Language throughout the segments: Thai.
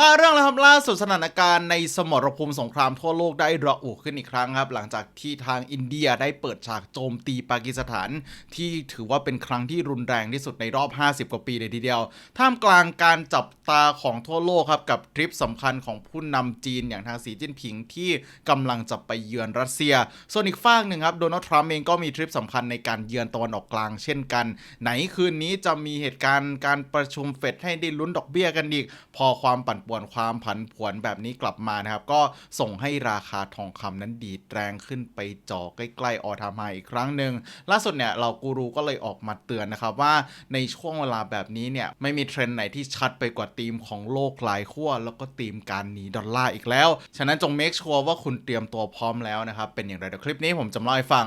มาเรื่องแล้วครับล่าสุดสถานการณ์ในสมรภูมิสงครามทั่วโลกได้ระอุขึ้นอีกครั้งครับ หลังจากที่ทางอินเดียได้เปิดฉากโจมตีปากีสถาน ที่ถือว่าเป็นครั้งที่รุนแรงที่สุดในรอบ 50 กว่าปีเลยทีเดียว ท่ามกลางการจับตาของทั่วโลกครับ กับทริปสำคัญของผู้นำจีนอย่างทางสีจิ้นผิงที่กำลังจะไปเยือนรัสเซีย ส่วนอีกฝากหนึ่งครับโดนัลด์ทรัมป์เองก็มีทริปสำคัญในการเยือนตะวันออกกลางเช่นกัน ไหนคืนนี้จะมีเหตุการณ์การประชุมเฟดให้ได้ลุ้นดอกเบี้ยกันอีก พอความปั่นป่วนความผันผวนแบบนี้กลับมานะครับ ก็ส่งให้ราคาทองคำนั้นดีดแรงขึ้นไปจ่อใกล้ๆออทามไฮอีกครั้งหนึ่งล่าสุดเนี่ยเรากูรูก็เลยออกมาเตือนนะครับว่าในช่วงเวลาแบบนี้เนี่ยไม่มีเทรนด์ไหนที่ชัดไปกว่าธีมของโลกหลายขั้วแล้วก็ธีมการหนีดอลลาร์อีกแล้ว ฉะนั้นจงเมคชัวร์ว่าคุณเตรียมตัวพร้อมแล้วนะครับเป็นอย่างไรเดี๋ยวคลิปนี้ผมจะเล่าให้ฟัง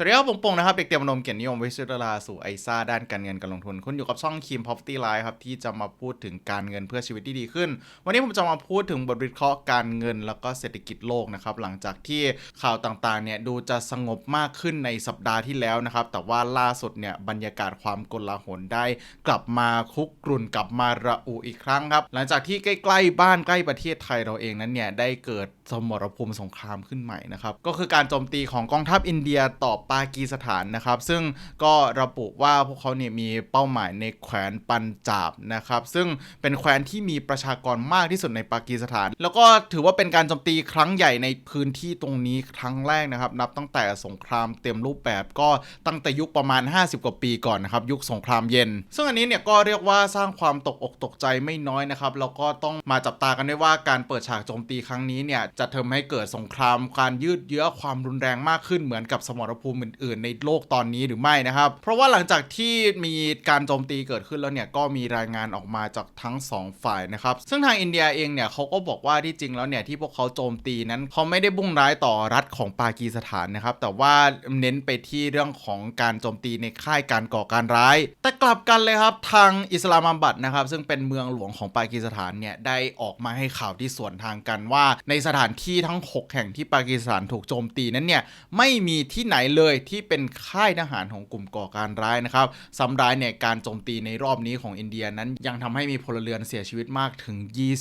สวัสดีครับผมปงนะครับ เด็กเตรียมนมเกียรตินิยมวิสุทธลาสู่ไอซ่าด้านการเงินการลงทุน คุณอยู่กับช่องคีมพอฟตี้ไลฟ์ครับ ที่จะมาพูดถึงการเงินเพื่อชีวิตที่ดีขึ้น วันนี้ผมจะมาพูดถึงบทวิเคราะห์การเงินแล้วก็เศรษฐกิจโลกนะครับ หลังจากที่ข่าวต่างๆเนี่ยดูจะสงบมากขึ้นในสัปดาห์ที่แล้วนะครับ แต่ว่าล่าสุดเนี่ยบรรยากาศความกลาหลได้ กลับมาคุกกรุ่นกลับมาระอุอีกครั้งครับหลังจากที่ใกล้ๆบ้านใกล้ประเทศไทยเราเองนั้นเนี่ยได้เกิดสมรภูมิสงครามขึ้นใหม่นะครับก็คือการโจมตีของกองทัพอินเดียต่อปากีสถานนะครับ ซึ่งก็ระบุว่าพวกเขาเนี่ยมีเป้าหมายในแขวนปัญจาบนะครับ ซึ่งเป็นแคว้นที่มีประชากรมากที่สุดในปากีสถาน แล้วก็ถือว่าเป็นการโจมตีครั้งใหญ่ในพื้นที่ตรงนี้ครั้งแรกนะครับ นับตั้งแต่สงครามเต็มรูปแบบก็ตั้งแต่ยุคประมาณ 50 กว่าปีก่อนนะครับ ยุคสงครามเย็น ซึ่งอันนี้เนี่ยก็เรียกว่าสร้างความตกอกตกใจไม่น้อยนะครับ แล้วก็ต้องมาจับตากันด้วยว่าการเปิดฉากโจมตีครั้งนี้เนี่ยจะทำให้เกิดสงครามการยืดเยื้อความรุนแรงมากขึ้นเหมือนกับสมรภูมิอื่น ๆ ในโลกตอนนี้หรือไม่นะครับ เพราะว่าหลังจากที่มีการโจมตีเกิดขึ้นแล้วเนี่ยก็มีรายงานออกมาจากทั้งสองฝ่ายนะครับ ซึ่งทางอินเดียเองเนี่ยเขาก็บอกว่าที่จริงแล้วเนี่ยที่พวกเขาโจมตีนั้นเขาไม่ได้บุ่งร้ายต่อรัฐของปากีสถานนะครับ แต่ว่าเน้นไปที่เรื่องของการโจมตีในค่ายการก่อการร้าย แต่กลับกันเลยครับทางอิสลามาบัดนะครับ ซึ่งเป็นเมืองหลวงของปากีสถานเนี่ยได้ออกมาให้ข่าวที่สวนทางกันว่า ในสถานที่ทั้ง 6 แห่งที่ปากีสถานถูกโจมตีนั้นเนี่ยไม่มีที่ไหนเลยที่เป็นค่ายทหารของกลุ่มก่อการร้ายนะครับซ้ำร้ายเนี่ยการโจมตีในรอบนี้ของอินเดียนั้นยังทำให้มีพลเรือนเสียชีวิตมากถึง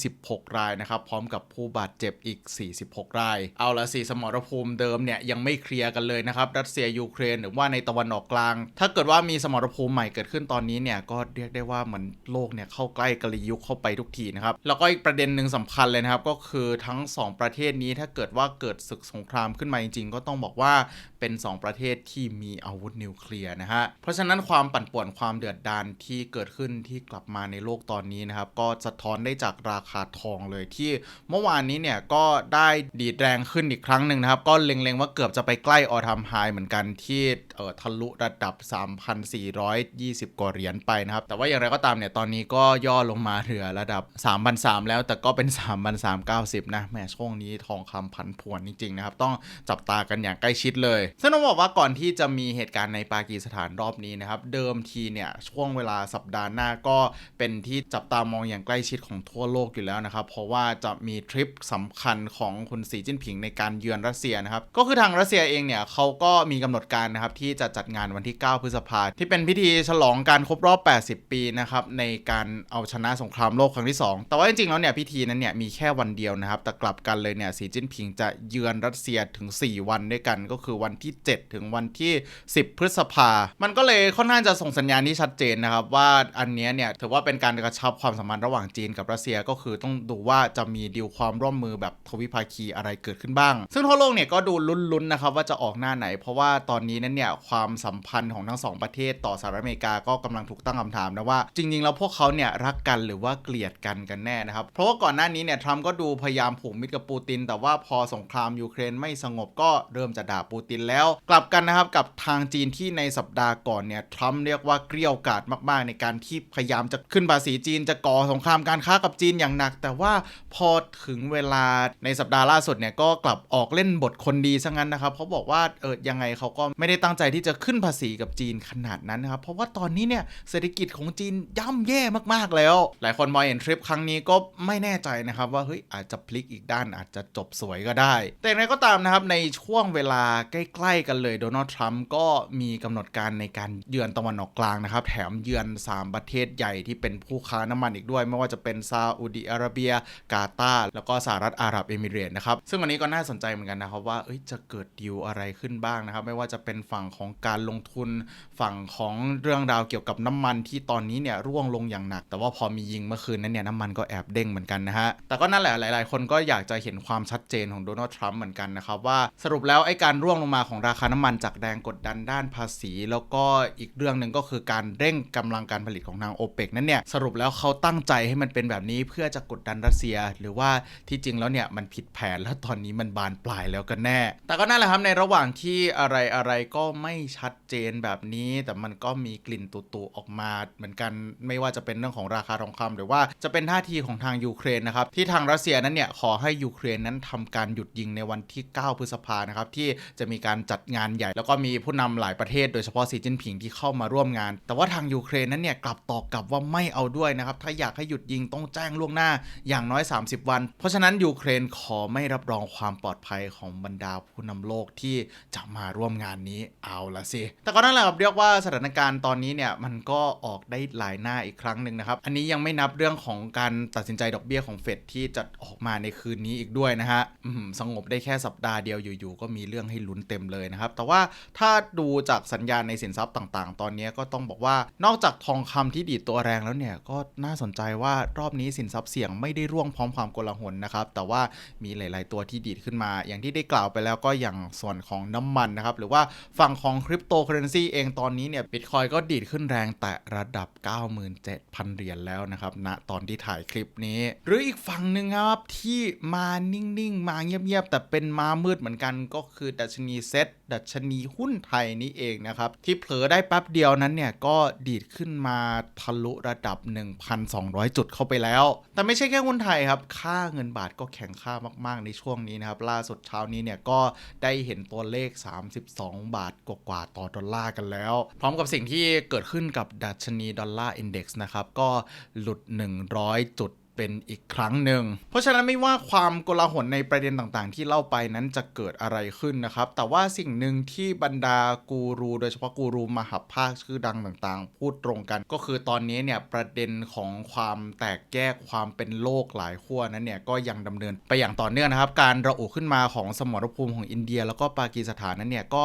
26 รายนะครับ พร้อมกับผู้บาดเจ็บอีก 46 ราย เอาละสิสมรภูมิเดิมเนี่ยยังไม่เคลียร์กันเลยนะครับ รัสเซียยูเครนหรือว่าในตะวันออกกลาง ถ้าเกิดว่ามีสมรภูมิใหม่เกิดขึ้นตอนนี้เนี่ยก็เรียกได้ว่าเหมือนโลกเนี่ยเข้าใกล้กลียุคเข้าไปทุกทีนะครับ แล้วก็อีกประเด็นหนึ่งสำคัญเลยนะครับ ก็คือทั้ง 2 ประเทศนี้ถ้าเกิดว่าเกิดศึกสงครามขึ้นมาจริง ๆ ก็ต้องบอกว่าเป็น 2ประเทศที่มีอาวุธนิวเคลียร์นะฮะ เพราะฉะนั้นความปั่นป่วนความเดือดดาลที่เกิดขึ้นที่กลับมาในโลกตอนนี้นะครับก็สะท้อนได้จากราคาทองเลยที่เมื่อวานนี้เนี่ยก็ได้ดีดแรงขึ้นอีกครั้งหนึ่งนะครับ ก็เล็งๆว่าเกือบจะไปใกล้ออทามไฮเหมือนกันที่เอ่อทะลุระดับ 3,420 กว่าเหรียญไปนะครับ แต่ว่าอย่างไรก็ตามเนี่ยตอนนี้ก็ย่อลงมาเหลือระดับ 3,300 แล้วแต่ก็เป็น 3,390 นะแหมช่วงนี้ทองคำผันผวนจริงๆนะครับ ต้องจับตากันอย่างใกล้ชิดเลยซึ่งต้องบอกว่าก่อนที่จะมีเหตุการณ์ในปากีสถานรอบนี้นะครับ เดิมทีเนี่ยช่วงเวลาสัปดาห์หน้าก็เป็นที่จับตามองอย่างใกล้ชิดของทั่วโลกอยู่แล้วนะครับ เพราะว่าจะมีทริปสำคัญของคุณสีจิ้นผิงในการเยือนรัสเซียนะครับ ก็คือทางรัสเซียเองเนี่ยเขาก็มีกำหนดการนะครับที่จะจัดงานวันที่ 9 พฤษภาที่เป็นพิธีฉลองการครบรอบ 80 ปีนะครับในการเอาชนะสงครามโลกครั้งที่ 2 แต่ว่าจริงๆแล้วเนี่ยพิธีนั้นเนี่ยมีแค่วันเดียวนะครับแต่กลับกันเลยเนี่ยสีจิ้นผิงจะเยือนรัสเซียถึง 4 วันด้วยกันก็คือวันที่ 7ถึงวันที่ 10 พฤษภา มันก็เลยค่อนข้างจะส่งสัญญาณที่ชัดเจนนะครับ ว่าอันนี้เนี่ยถือว่าเป็นการกระชับความสัมพันธ์ระหว่างจีนกับรัสเซียก็คือต้องดูว่าจะมีดีลความร่วมมือแบบทวิภาคีอะไรเกิดขึ้นบ้าง ซึ่งทั่วโลกเนี่ยก็ดูลุ้นๆนะครับว่าจะออกหน้าไหน เพราะว่าตอนนี้นั้นเนี่ยความสัมพันธ์ของทั้งสองประเทศต่อสหรัฐอเมริกาก็กำลังถูกตั้งคำถามนะว่าจริงๆแล้วพวกเขาเนี่ยรักกันหรือว่าเกลียดกันกันแน่นะครับ เพราะว่าก่อนหน้านี้เนี่ยทรัมป์ก็ดูพยายามผูกมิตรกับปูติน แต่ว่าพอสงครามยูเครนไม่สงบก็เริ่มจะด่าปูตินแล้วกลัลับกันนะครับกับทางจีนที่ในสัปดาห์ก่อนเนี่ยทรัมป์เรียกว่าเกลี้ยกาดมาก ๆ ในการที่พยายามจะขึ้นภาษีจีนจะก่อสงครามการค้ากับจีนอย่างหนัก แต่ว่าพอถึงเวลาในสัปดาห์ล่าสุดเนี่ยก็กลับออกเล่นบทคนดีซะงั้นนะครับเขาบอกว่าเออยังไงเขาก็ไม่ได้ตั้งใจที่จะขึ้นภาษีกับจีนขนาดนั้นนะครับเพราะว่าตอนนี้เนี่ยเศรษฐกิจของจีนย่ำแย่มากๆแล้ว หลายคนมองเห็นทริปครั้งนี้ก็ไม่แน่ใจนะครับว่าเฮ้ยอาจจะพลิกอีกด้านอาจจะจบสวยก็ได้ แต่อย่างไรก็ตามนะครับในช่วงเวลาใกล้ ๆ กันเลยโดนัลด์ทรัมป์ก็มีกำหนดการในการเยือนตะวันออกกลางนะครับ แถมเยือน 3 ประเทศใหญ่ที่เป็นผู้ค้าน้ำมันอีกด้วย ไม่ว่าจะเป็นซาอุดิอาระเบีย กาตาร์แล้วก็สหรัฐอาหรับเอมิเรต์นะครับ ซึ่งอันนี้ก็น่าสนใจเหมือนกันนะครับว่าจะเกิดดีลอะไรขึ้นบ้างนะครับ ไม่ว่าจะเป็นฝั่งของการลงทุนฝั่งของเรื่องราวเกี่ยวกับน้ำมันที่ตอนนี้เนี่ยร่วงลงอย่างหนัก แต่ว่าพอมียิงเมื่อคืนนั้นเนี่ยน้ำมันก็แอบเด้งเหมือนกันนะฮะแต่ก็นั่นแหละหลาย ๆ คนก็อยากจะเห็นความชัดเจนของโดนัลด์ทรัมป์เหมือนกันนะครับว่าสรุปแล้วไอ้การร่วงลงมาของราคาน้ำมันจากแรงกดดันด้านภาษี แล้วก็อีกเรื่องหนึ่งก็คือการเร่งกำลังการผลิตของทางโอเปกนั้นเนี่ยสรุปแล้วเขาตั้งใจให้มันเป็นแบบนี้เพื่อจะกดดันรัสเซีย หรือว่าที่จริงแล้วเนี่ยมันผิดแผนแล้วตอนนี้มันบานปลายแล้วกันแน่ แต่ก็นั่นแหละครับในระหว่างที่อะไรอะไรก็ไม่ชัดเจนแบบนี้ แต่มันก็มีกลิ่นตุๆออกมาเหมือนกันไม่ว่าจะเป็นเรื่องของราคาทองคำหรือว่าจะเป็นท่าทีของทางยูเครนนะครับที่ทางรัสเซียนั้นเนี่ยขอให้ยูเครนนั้นทำการหยุดยิงในวันที่ 9 พฤษภานะครับที่จะมีการจัดงานใหญ่ แล้วก็มีผู้นำหลายประเทศโดยเฉพาะสีจิ้นผิงที่เข้ามาร่วมงาน แต่ว่าทางยูเครนนั้นเนี่ยกลับตอบกลับว่าไม่เอาด้วยนะครับ ถ้าอยากให้หยุดยิงต้องแจ้งล่วงหน้าอย่างน้อย 30 วัน เพราะฉะนั้นยูเครนขอไม่รับรองความปลอดภัยของบรรดาผู้นำโลกที่จะมาร่วมงานนี้เอาละสิ แต่ก็นั่นแหละครับเรียกว่าสถานการณ์ตอนนี้เนี่ยมันก็ออกได้หลายหน้าอีกครั้งหนึ่งนะครับ อันนี้ยังไม่นับเรื่องของการตัดสินใจดอกเบี้ยของเฟดที่จะออกมาในคืนนี้อีกด้วยนะฮะสงบได้แค่สัปดาห์เดียวอยู่ๆก็มีเรื่องให้ลุ้นเต็มเลยนะครับแต่ว่าถ้าดูจากสัญญาณในสินทรัพย์ต่างๆ ตอนนี้ก็ต้องบอกว่านอกจากทองคำที่ดีดตัวแรงแล้วเนี่ยก็น่าสนใจว่ารอบนี้สินทรัพย์เสี่ยงไม่ได้ร่วงพร้อมความโกลาหลนะครับแต่ว่ามีหลาย ๆ ตัวที่ดีดขึ้นมา อย่างที่ได้กล่าวไปแล้วก็อย่างส่วนของน้ำมันนะครับหรือว่าฝั่งของคริปโตเคอเรนซีเองตอนนี้เนี่ยบิตคอยก็ดีดขึ้นแรงแต่ระดับ 97,000 เหรียญแล้วนะครับณตอนที่ถ่ายคลิปนี้ หรืออีกฝั่งหนึ่งครับที่มานิ่ง ๆ มาเงียบ ๆ แต่เป็นมามืดเหมือนกันก็คือดัชนีเซ็ต ดัชนีหุ้นไทยนี่เองนะครับ ที่เผลอได้แป๊บเดียวนั้นเนี่ย ก็ดีดขึ้นมาทะลุระดับ 1,200 จุดเข้าไปแล้ว แต่ไม่ใช่แค่หุ้นไทยครับ ค่าเงินบาทก็แข็งค่ามากๆในช่วงนี้นะครับ ล่าสุดเช้านี้เนี่ยก็ได้เห็นตัวเลข 32 บาทกว่าๆต่อดอลลาร์กันแล้ว พร้อมกับสิ่งที่เกิดขึ้นกับดัชนีดอลลาร์อินเด็กซ์นะครับก็หลุด 100 จุด เป็นอีกครั้งหนึ่ง เพราะฉะนั้นไม่ว่าความโกลาหลในประเด็นต่างๆ ที่เล่าไปนั้นจะเกิดอะไรขึ้นนะครับ แต่ว่าสิ่งหนึ่งที่บรรดากูรูโดยเฉพาะกูรูมหาภาคชื่อดังต่างๆ พูดตรงกัน ก็คือตอนนี้เนี่ยประเด็นของความแตกแยกความเป็นโลกหลายขั้วนั้นเนี่ยก็ยังดำเนินไปอย่างต่อเนื่องนะครับ การระอุขึ้นมาของสมรภูมิของอินเดีย แล้วก็ปากีสถานนั้นเนี่ยก็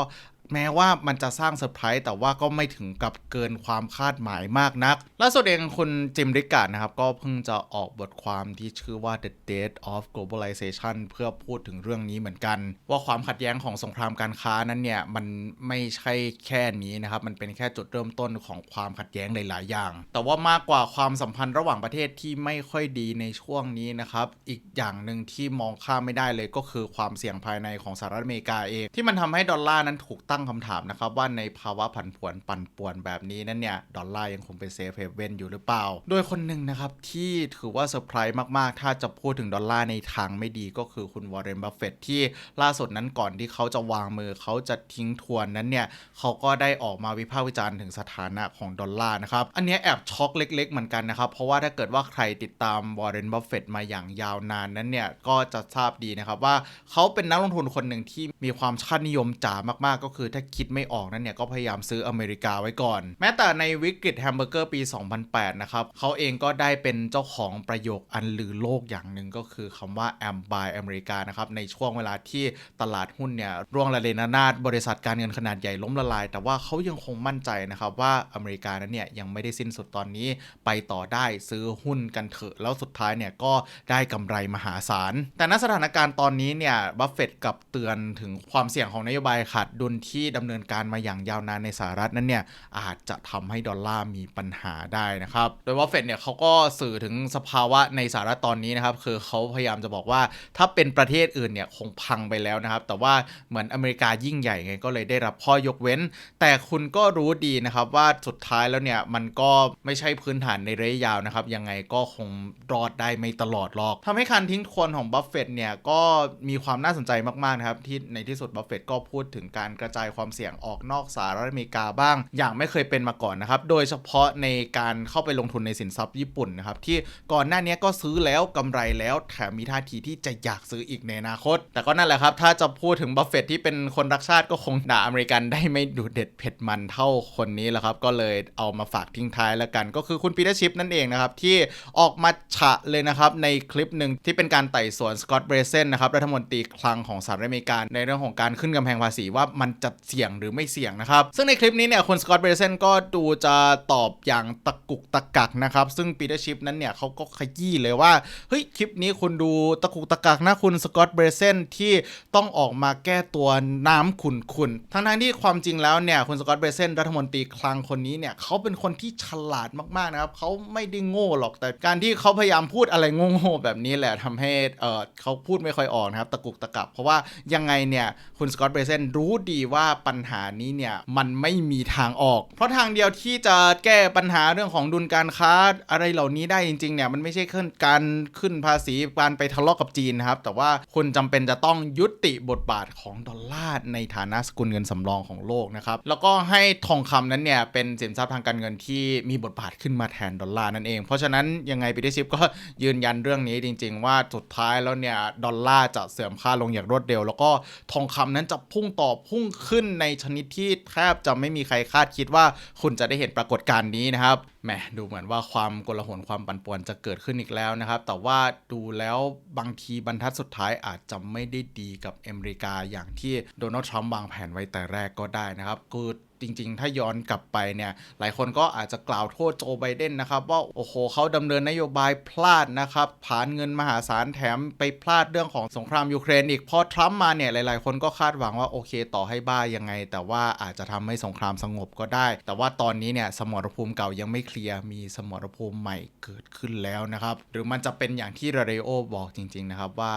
แม้ว่ามันจะสร้างเซอร์ไพรส์แต่ว่าก็ไม่ถึงกับเกินความคาดหมายมากนัก ล่าสุดเองคุณจิมริกาดนะครับ ก็เพิ่งจะออกบทความที่ชื่อว่า The Death of Globalization เพื่อพูดถึงเรื่องนี้เหมือนกัน ว่าความขัดแย้งของสงครามการค้านั้นเนี่ย มันไม่ใช่แค่นี้นะครับ มันเป็นแค่จุดเริ่มต้นของความขัดแย้งหลาย ๆ อย่าง แต่ว่ามากกว่าความสัมพันธ์ระหว่างประเทศที่ไม่ค่อยดีในช่วงนี้นะครับอีกอย่างหนึ่งที่มองข้ามไม่ได้เลยก็คือความเสี่ยงภายในของสหรัฐอเมริกาเองที่มันทำให้ดอลลาร์นั้นถูกตั้งคำถามนะครับว่าในภาวะผันผวนปั่นป่วนแบบนี้นั้นเนี่ย ดอลลาร์ยังคงเป็นเซฟเฮเว่นอยู่หรือเปล่า โดยคนหนึ่งนะครับ ที่ถือว่าเซอร์ไพรส์มาก ๆ ถ้าจะพูดถึงดอลลาร์ในทางไม่ดีก็คือคุณวอร์เรนบัฟเฟตที่ล่าสุดนั้นก่อนที่เขาจะวางมือเขาจะทิ้งทวนนั้นเนี่ยเขาก็ได้ออกมาวิพากษ์วิจารณ์ถึงสถานะของดอลลาร์นะครับอันนี้แอบช็อกเล็ก ๆ เหมือนกันนะครับเพราะว่าถ้าเกิดว่าใครติดตามวอร์เรนบัฟเฟตมาอย่างยาวนานนั้นเนี่ยก็จะทราบดีนะครับว่าเขาเป็นนักลงทุนคนหนึ่งที่มีความชาตินิยมจ๋ามากๆก็คือถ้าคิดไม่ออกนั้นเนี่ยก็พยายามซื้ออเมริกาไว้ก่อน แม้แต่ในวิกฤตแฮมเบอร์เกอร์ปี 2008 นะครับเขาเองก็ได้เป็นเจ้าของประโยคอันลือโลกอย่างหนึ่งก็คือคำว่า am by อเมริกานะครับในช่วงเวลาที่ตลาดหุ้นเนี่ยร่วงระเนระนาดบริษัทการเงินขนาดใหญ่ล้มละลาย แต่ว่าเขายังคงมั่นใจนะครับว่าอเมริกานั้นเนี่ยยังไม่ได้สิ้นสุดตอนนี้ไปต่อได้ซื้อหุ้นกันเถอะแล้วสุดท้ายเนี่ยก็ได้กำไรมหาศาล แต่ณสถานการณ์ตอนนี้เนี่ยบัฟเฟตต์กับเตือนถึงความเสี่ยงของนโยบายขาดดุลทที่ดำเนินการมาอย่างยาวนานในสหรัฐนั้นเนี่ยอาจจะทำให้ดอลลาร์มีปัญหาได้นะครับ โดยว่าเฟดเนี่ยเขาก็สื่อถึงสภาวะในสหรัฐตอนนี้นะครับ คือเขาพยายามจะบอกว่าถ้าเป็นประเทศอื่นเนี่ยคงพังไปแล้วนะครับ แต่ว่าเหมือนอเมริกายิ่งใหญ่ไงก็เลยได้รับข้อยกเว้น แต่คุณก็รู้ดีนะครับว่าสุดท้ายแล้วเนี่ยมันก็ไม่ใช่พื้นฐานในระยะยาวนะครับ ยังไงก็คงรอดได้ไม่ตลอดหรอกทำให้การทิ้งทวนของบัฟเฟตเนี่ยก็มีความน่าสนใจมากๆนะครับที่ในที่สุดบัฟเฟตก็พูดถึงการกระจายความเสี่ยงออกนอกสหรัฐอเมริกาบ้าง อย่างไม่เคยเป็นมาก่อนนะครับ โดยเฉพาะในการเข้าไปลงทุนในสินทรัพย์ญี่ปุ่นนะครับ ที่ก่อนหน้านี้ก็ซื้อแล้วกำไรแล้วแถมมีท่าทีที่จะอยากซื้ออีกในอนาคต แต่ก็นั่นแหละครับ ถ้าจะพูดถึงบัฟเฟตที่เป็นคนรักชาติก็คงด่าอเมริกันได้ไม่ดูเด็ดเผ็ดมันเท่าคนนี้แหละครับ ก็เลยเอามาฝากทิ้งท้ายแล้วกัน ก็คือคุณปีเตอร์ชิพนั่นเองนะครับที่ออกมาฉะเลยนะครับในคลิปหนึ่งที่เป็นการไต่สวนสกอตต์เบรเซนนะครับรัฐมนตรีคลังของสหรัฐอเมริกาในเรื่องของการขึ้นกำแพงภาษีว่ามันจะเสี่ยงหรือไม่เสี่ยงนะครับ ซึ่งในคลิปนี้เนี่ยคุณสกอตต์เบรเซนก็ดูจะตอบอย่างตะกุกตะกักนะครับ ซึ่งปีเตอร์ชิพนั้นเนี่ยเขาก็ขยี้เลยว่าเฮ้ยคลิปนี้คุณดูตะกุกตะกักนะคุณสกอตต์เบรเซนที่ต้องออกมาแก้ตัวน้ำขุนขุนๆทั้งทั้งที่ความจริงแล้วเนี่ยคุณสกอตต์เบรเซนรัฐมนตรีคลังคนนี้เนี่ยเขาเป็นคนที่ฉลาดมากๆนะครับเขาไม่ได้โง่หรอกแต่การที่เขาพยายามพูดอะไรโง่ๆแบบนี้แหละทำให้เออเขาพูดไม่ค่อยออกนะครับตะกุกตะกักเพราะว่ายังไงเนี่ยคุณสกอตเบรเซนรู้ดีว่าปัญหานี้เนี่ยมันไม่มีทางออก เพราะทางเดียวที่จะแก้ปัญหาเรื่องของดุลการค้าอะไรเหล่านี้ได้จริงๆเนี่ยมันไม่ใช่ขึ้นการขึ้นภาษีการไปทะเลาะกับจีนนะครับ แต่ว่าคุณจำเป็นจะต้องยุติบทบาทของดอลลาร์ในฐานะสกุลเงินสำรองของโลกนะครับแล้วก็ให้ทองคำนั้นเนี่ยเป็นสินทรัพย์ทางการเงินที่มีบทบาทขึ้นมาแทนดอลลาร์นั่นเอง เพราะฉะนั้นยังไงปีเตอร์ชิพก็ยืนยันเรื่องนี้จริง ๆ ว่าสุดท้ายแล้วเนี่ยดอลลาร์จะเสื่อมค่าลงอย่างรวดเร็ว แล้วก็ทองคำนั้นจะพุ่งต่อพุ่งขึ้นขึ้นในชนิดที่แทบจะไม่มีใครคาดคิดว่าคุณจะได้เห็นปรากฏการณ์นี้นะครับแหมดูเหมือนว่าความโกลาหลความปั่นป่วนจะเกิดขึ้นอีกแล้วนะครับ แต่ว่าดูแล้วบางทีบรรทัดสุดท้ายอาจจะไม่ได้ดีกับอเมริกาอย่างที่โดนัลด์ทรัมป์วางแผนไว้แต่แรกก็ได้นะครับคือ จริง ๆ ถ้าย้อนกลับไปเนี่ยหลายคนก็อาจจะกล่าวโทษโจไบเดนนะครับ ว่าโอ้โหเขาดำเนินนโยบายพลาดนะครับผ่านเงินมหาศาลแถมไปพลาดเรื่องของสงครามยูเครนอีกพอทรัมป์มาเนี่ยหลาย ๆ คนก็คาดหวังว่าโอเคต่อให้บ้ายังไง แต่ว่าอาจจะทำให้สงครามสงบก็ได้ แต่ว่าตอนนี้เนี่ยสมรภูมิเก่ายังไม่เคลียร์มีสมรภูมิใหม่เกิดขึ้นแล้วนะครับ หรือมันจะเป็นอย่างที่ราเรโอบอกจริง ๆ นะครับ ว่า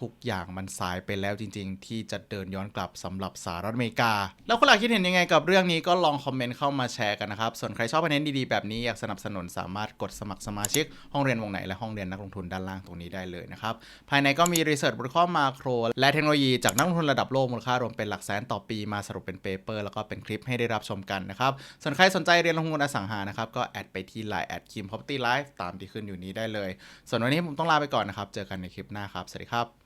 ทุกอย่างมันสายไปแล้วจริง ๆ ที่จะเดินย้อนกลับสำหรับสหรัฐอเมริกา แล้วคุณหลักคิดเห็นยังไงกับเรื่องนี้ก็ลองคอมเมนต์เข้ามาแชร์กันนะครับ ส่วนใครชอบคอนเทนดีๆแบบนี้อยากสนับสนุนสามารถกดสมัครสมาชิก ห้องเรียนวงไหนและห้องเรียนนักลงทุนด้านล่างตรงนี้ได้เลยนะครับ ภายในก็มีรีเสิร์ชบทข้อมาโคร และเทคโนโลยีจากนักลงทุนระดับโลกมูลค่ารวมเป็นหลักแสนต่อปีมาสรุปเป็นเปเปอร์แล้วก็เป็นคลิปให้ได้รับชมกันนะครับ ส่วนใครสนใจเรียนลงทุนอสังหานะครับก็แอดไปที่ Line แอดคิม property life ตามที่ขึ้นอยู่นี้ได้เลย ส่วนวันนี้ผมต้องลาไปก่อนนะครับ เจอกันในคลิปหน้าครับ สวัสดีครับ